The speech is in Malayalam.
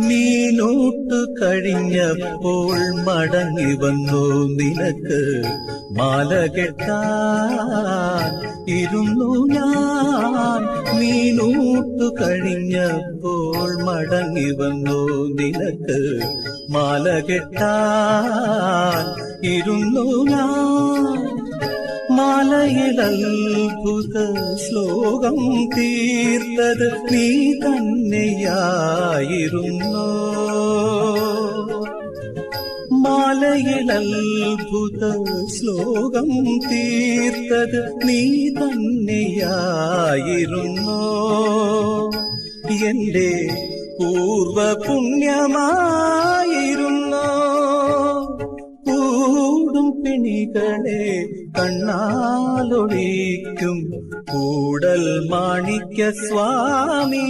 നീനോട്ടു കഴിഞ്ഞപ്പോൾ മടങ്ങി വന്നു നിനക്ക് മാല ഇരുന്നു ഞാൻ നീനോട്ടു കഴിഞ്ഞപ്പോൾ മടങ്ങി വന്നു നിനക്ക് മാല ഇരുന്നു ഞാൻ മാലയിൽ അത്ഭുത ശ്ലോകം തീർത്തത് നീ തന്നെയായിരുന്നു? മാലയിൽ അത്ഭുത ശ്ലോകം തീർത്തത് നീ തന്നെയായിരുന്നു? എന്റെ പൂർവ പുണ്യമായിരുന്നു കൂടും പിണികളെ കണ്ണാലൊഴിക്കും കൂടൽ മാണിക്യ സ്വാമി.